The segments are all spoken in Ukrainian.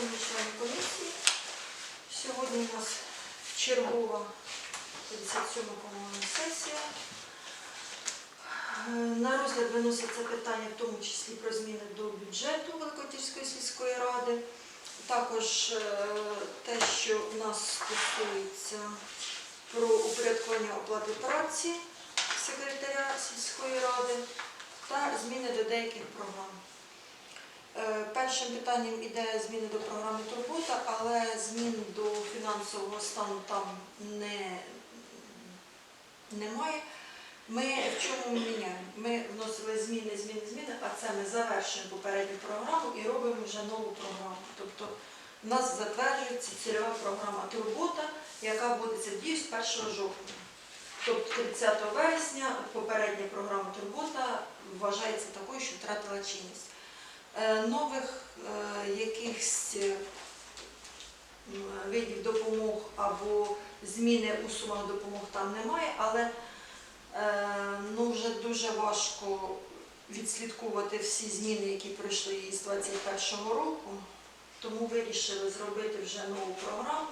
Шановні члени комісії, сьогодні у нас чергова 57 по-моєму, сесія. Е, На розгляд виноситься питання, в тому числі про зміни до бюджету Великотільської сільської ради. Також е, те, що в нас стосується про упорядкування оплати праці секретаря сільської ради та зміни до деяких програм. Е, Першим питанням іде зміни до програми Турбота, але змін до фінансового стану там не, немає. Ми в чому міняємо? Ми вносили зміни, зміни, зміни, а це ми завершуємо попередню програму і робимо вже нову програму. Тобто у нас затверджується цільова програма Турбота, яка вводиться в дію з 1 жовтня. Тобто 30 вересня попередня програма Турбота вважається такою, що втратила чинність. Е, Нових е, якихось е, видів допомог або зміни у сумах допомог там немає, але ну, вже дуже важко відслідкувати всі зміни, які пройшли із 2021 року. Тому вирішили зробити вже нову програму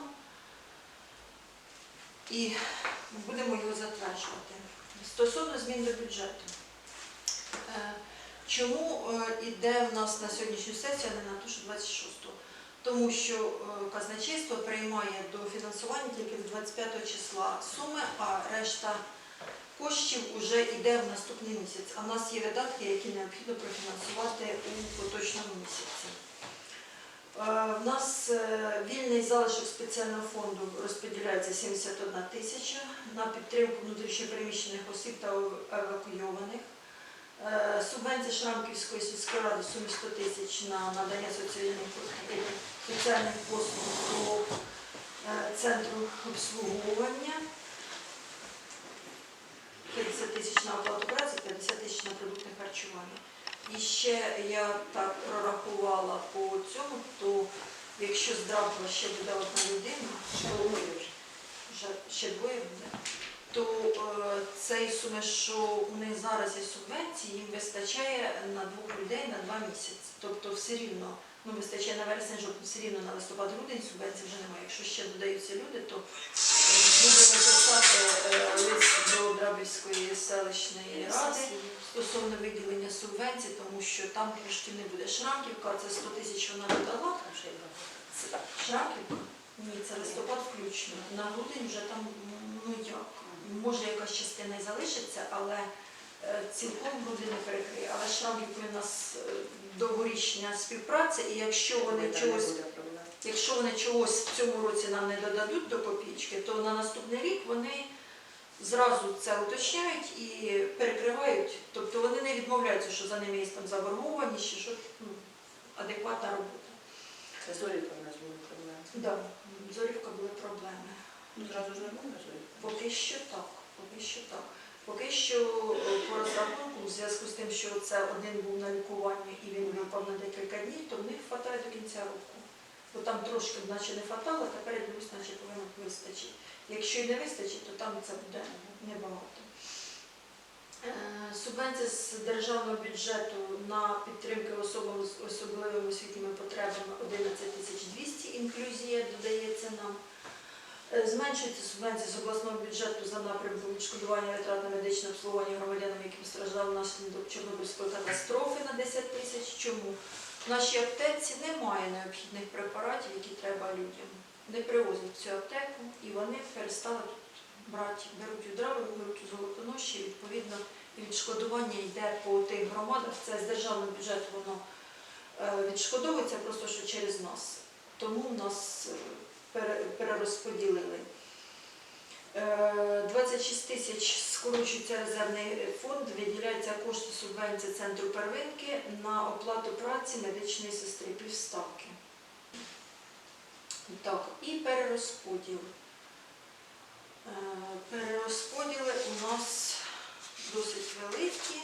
і будемо його затверджувати. Стосовно змін до бюджету. Е, Чому йде в нас на сьогоднішню сесію, а не на ту, що 26-го? Тому що е, казначейство приймає до фінансування тільки з 25 числа суми, а решта коштів вже йде в наступний місяць. А в нас є видатки, які необхідно профінансувати у поточному місяці. Е, В нас е, вільний залишок спеціального фонду розподіляється 71 тисяча на підтримку внутрішньопереміщених осіб та евакуйованих. Е, Субвенція Шрамківської сільської ради в сумі 100 тисяч на надання соціальних, послуг по е, центру обслуговування. 50 тисяч на оплату праці, 50 тисяч на продукти харчування. І ще я так прорахувала по цьому, то якщо з ще буде одна людина, ще двоє буде, то е, цієї суми, що у них зараз є субвенції, їм вистачає на двох людей на два місяці. Тобто все рівно, ну вистачає на вересень, жовтень, все рівно на листопад, грудень субвенцій вже немає. Якщо ще додаються люди, то е, будемо писати е, лист до Драбівської селищної ради стосовно виділення субвенцій, тому що там коштів не буде. Шрамківка це 100 тисяч вона додала. Це Шрамківка? Ні, це листопад включно. На грудень вже там ну як. Може якась частина і залишиться, але е, цілком грудень не перекриє. Але Шрамківка у нас е, довгорічна співпраця, і якщо вони чогось Якщо вони чогось в цьому році нам не додадуть до копійки, то на наступний рік вони зразу це уточняють і перекривають. Тобто вони не відмовляються, що за ними є там заборгованість, що ну, адекватна робота. Це Зорівка в нас були проблеми. Да, Зорівка були проблеми. Ну, зразу ж не було Зорівка. Поки що так, поки що так. Поки що е, по розрахунку, в зв'язку з тим, що це один був на лікуванні і він випав на декілька днів, то в них вистачає до кінця року. Бо там трошки наче не хватало, тепер я дивлюсь, наче повинно вистачити. Якщо і не вистачить, то там це буде небагато. Е, Субвенція з державного бюджету на підтримки особам з особливими освітніми потребами 11 тисяч 200 інклюзія додається нам. Е, Зменшується субвенція з обласного бюджету за напрямком відшкодування витрат на медичне обслуговування громадянам, які постраждали внаслідок Чорнобильської катастрофи на 10 тисяч. Чому? В нашій аптеці немає необхідних препаратів, які треба людям. Не привозять цю аптеку і вони перестали тут брати, беруть у драви, беруть у золотоноші, відповідно, відшкодування йде по тих громадах. Це з державного бюджету воно е, відшкодовується просто що через нас. Тому нас е, перерозподілили. Е, 26 тисяч скорочується резервний фонд, виділяються кошти субвенції центру первинки на оплату праці медичної сестри півставки. Так, і перерозподіл. Е, Перерозподіли у нас досить великі.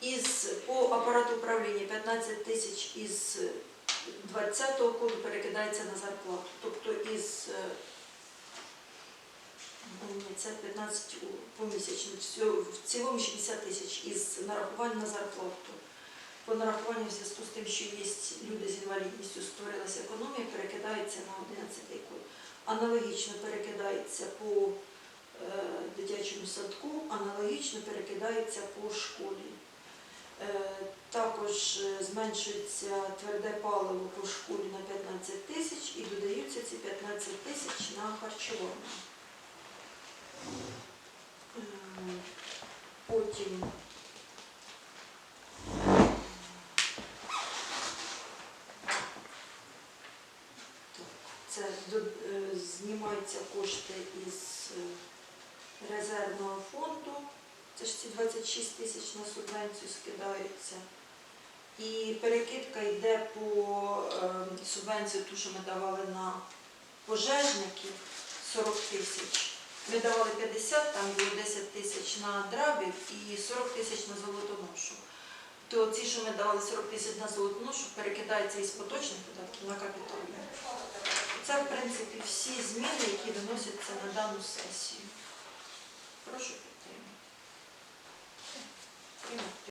Із по апарату управління 15 тисяч із 20-го коду перекидається на зарплату. Тобто із е, це 15 у- помісячно. В цілому 60 тисяч із нарахувань на зарплату. По нарахуванню в зв'язку з тим, що є люди з інвалідністю, створилася економія, перекидається на 11 код. Аналогічно перекидається по е, дитячому садку, аналогічно перекидається по школі. Е, Також е, зменшується тверде паливо по школі на 15 тисяч і додаються ці 15 тисяч на харчування. Потім Так, це до- е, знімаються кошти із е, резервного фонду. Це ж ці 26 тисяч на субвенцію скидаються. І перекидка йде по е, субвенцію, ту, що ми давали на пожежників 40 тисяч. Ми давали 50, там було 10 тисяч на драбів і 40 тисяч на золотоношу. То ці, що ми давали 40 тисяч на золотоношу, перекидається із поточних податків на капітальні. Це, в принципі, всі зміни, які доносяться на дану сесію. Прошу підтримати.